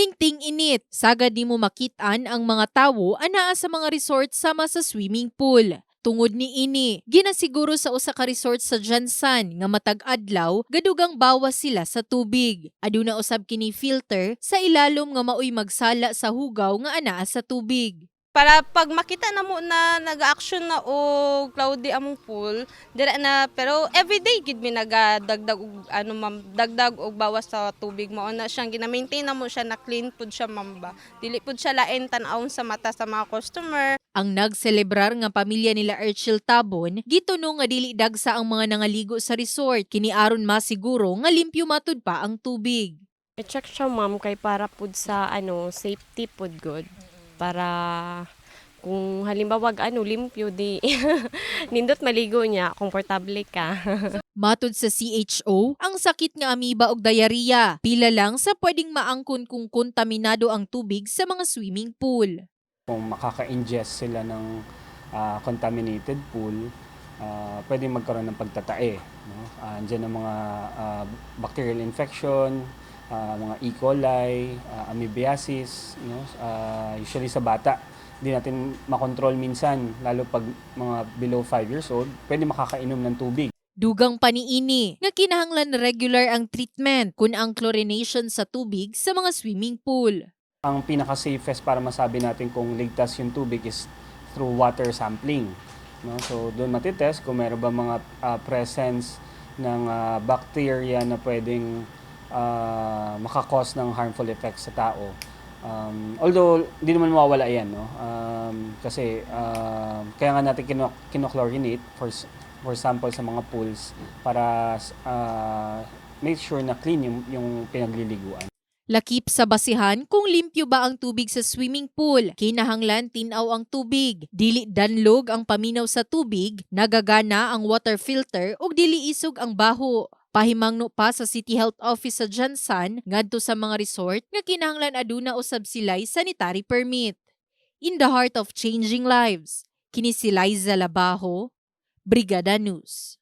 Ningting init, sagad ni mo makitaan ang mga tawo anaa sa mga resort sama sa swimming pool. Tungod ni ini, ginasiguro sa usa ka resort sa Jansan nga matag adlaw gadugang bawas sila sa tubig. Aduna usab kini filter sa ilalom nga maoy magsala sa hugaw nga anaa sa tubig. Para pag makita na mo na nag-action na o cloudy among pool, dira na pero everyday gid mi nagadagdag og ano ma'am, dagdag og bawas sa tubig mao na siyang gina-maintain na mo siya na clean pud siya ma'am ba. Dili pud siya lain tan-awon sa mata sa mga customer. Ang nagselebrar nga pamilya nila Erchil Tabon, gituno nga dili dagsa ang mga nangaligo sa resort, kini aron masiguro nga limpyo matud pa ang tubig. I-check siya ma'am kay para pud sa ano safety pud good. Para kung halimbawa ano limpyo di nindot maligo niya, komportable ka. Matod sa CHO, ang sakit nga amoeba ug diarrhea, pila lang sa pwedeng maangkon kung kontaminado ang tubig sa mga swimming pool. kung makaka-ingest sila ng ah, contaminated pool, ah, pwede magkaroon ng pagtatae. No? Ah, andyan ang mga ah, bacterial infection, ah, mga E. coli, ah, amoebiasis, no? Ah, usually sa bata. Hindi natin makontrol minsan, lalo pag mga below 5 years old, pwede makakainom ng tubig. Dugang paniini nga kinahanglan regular ang treatment kun ang chlorination sa tubig sa mga swimming pool. Ang pinaka-safest para masabi natin kung ligtas yung tubig is through water sampling. No? So doon matitest kung meron ba mga ah, presence ng ah, bacteria na pwedeng ah, makakos ng harmful effects sa tao. Um, although, hindi naman mawawala yan. No? Um, kasi ah, kaya nga natin kino- kino-chlorinate for, for sample sa mga pools para ah, make sure na clean yung, yung pinagliliguan. Lakip sa basihan kung limpyo ba ang tubig sa swimming pool. Kinahanglan tinaw ang tubig. Dili danlog ang paminaw sa tubig, nagagana ang water filter ug dili isog ang baho. Pahimangno pa sa City Health Office sa Jansan ngadto sa mga resort nga kinahanglan aduna usab sila'y sanitary permit. In the heart of changing lives, kini si Liza Labajo, Brigada News.